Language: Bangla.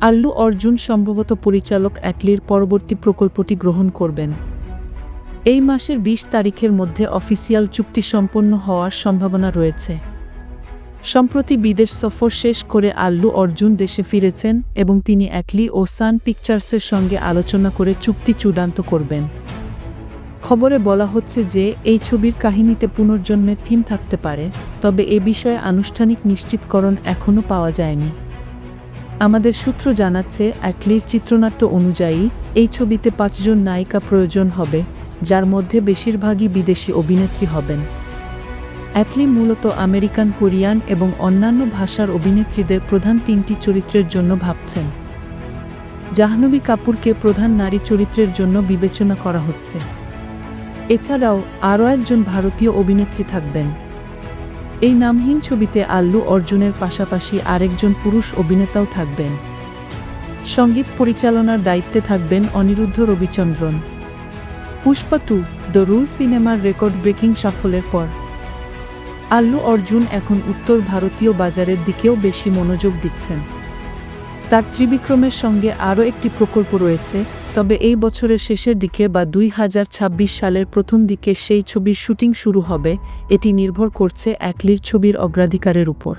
আল্লু অর্জুন সম্ভবত পরিচালক অ্যাটলির পরবর্তী প্রকল্পটি গ্রহণ করবেন। এই মাসের ২০ তারিখের মধ্যে অফিসিয়াল চুক্তি সম্পন্ন হওয়ার সম্ভাবনা রয়েছে। সম্প্রতি বিদেশ সফর শেষ করে আল্লু অর্জুন দেশে ফিরেছেন এবং তিনি অ্যাটলি ও সান পিকচার্সের সঙ্গে আলোচনা করে চুক্তি চূড়ান্ত করবেন। খবরে বলা হচ্ছে যে, এই ছবির কাহিনীতে পুনর্জন্মের থিম থাকতে পারে, তবে এ বিষয়ে আনুষ্ঠানিক নিশ্চিতকরণ এখনও পাওয়া যায়নি। আমাদের সূত্র জানাচ্ছে অ্যাটলির চিত্রনাট্য অনুযায়ী এই ছবিতে পাঁচজন নায়িকা প্রয়োজন হবে, যার মধ্যে বেশিরভাগই বিদেশি অভিনেত্রী হবেন। অ্যাটলি মূলত আমেরিকান, কোরিয়ান এবং অন্যান্য ভাষার অভিনেত্রীদের প্রধান তিনটি চরিত্রের জন্য ভাবছেন। জাহ্নবী কাপুরকে প্রধান নারী চরিত্রের জন্য বিবেচনা করা হচ্ছে। এছাড়াও আরও একজন ভারতীয় অভিনেত্রী থাকবেন। এই নামহীন ছবিতে আল্লু অর্জুনের পাশাপাশি আরেকজন পুরুষ অভিনেতাও থাকবেন। সংগীত পরিচালনার দায়িত্বে থাকবেন Anirudh Ravichandran. Pushpa two, the rule সিনেমার রেকর্ড ব্রেকিং সাফল্যের পর। আল্লু অর্জুন এখন উত্তর ভারতীয় বাজারের দিকেও বেশি মনোযোগ দিচ্ছেন। তার ত্রিবিক্রমের সঙ্গে আরও একটি প্রকল্প রয়েছে তবে এই বছরের শেষের দিকে বা দুই হাজার ছাব্বিশ সালের প্রথম দিকে সেই ছবির শুটিং শুরু হবে, এটি নির্ভর করছে অ্যাকলির ছবির অগ্রাধিকারের উপর।